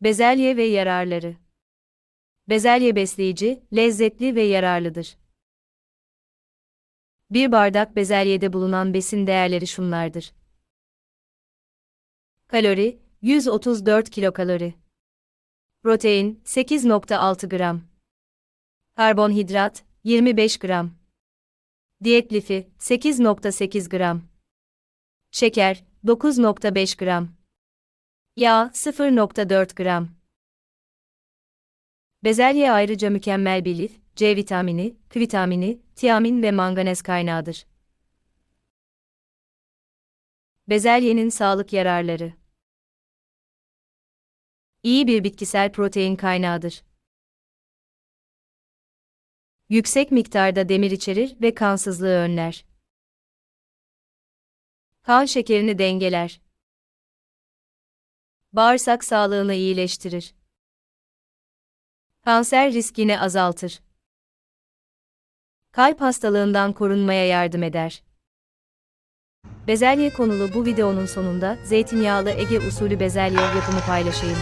Bezelye ve yararları. Bezelye besleyici, lezzetli ve yararlıdır. Bir bardak bezelyede bulunan besin değerleri şunlardır. Kalori 134 kilokalori. Protein 8.6 gram. Karbonhidrat 25 gram. Diyet lifi 8.8 gram. Şeker 9.5 gram. Yağ 0.4 gram. Bezelye ayrıca mükemmel bir lif, C vitamini, K vitamini, tiamin ve manganez kaynağıdır. Bezelyenin sağlık yararları. İyi bir bitkisel protein kaynağıdır. Yüksek miktarda demir içerir ve kansızlığı önler. Kan şekerini dengeler. Bağırsak sağlığını iyileştirir. Kanser riskini azaltır. Kalp hastalığından korunmaya yardım eder. Bezelye konulu bu videonun sonunda zeytinyağlı Ege usulü bezelye yapımı paylaşayım.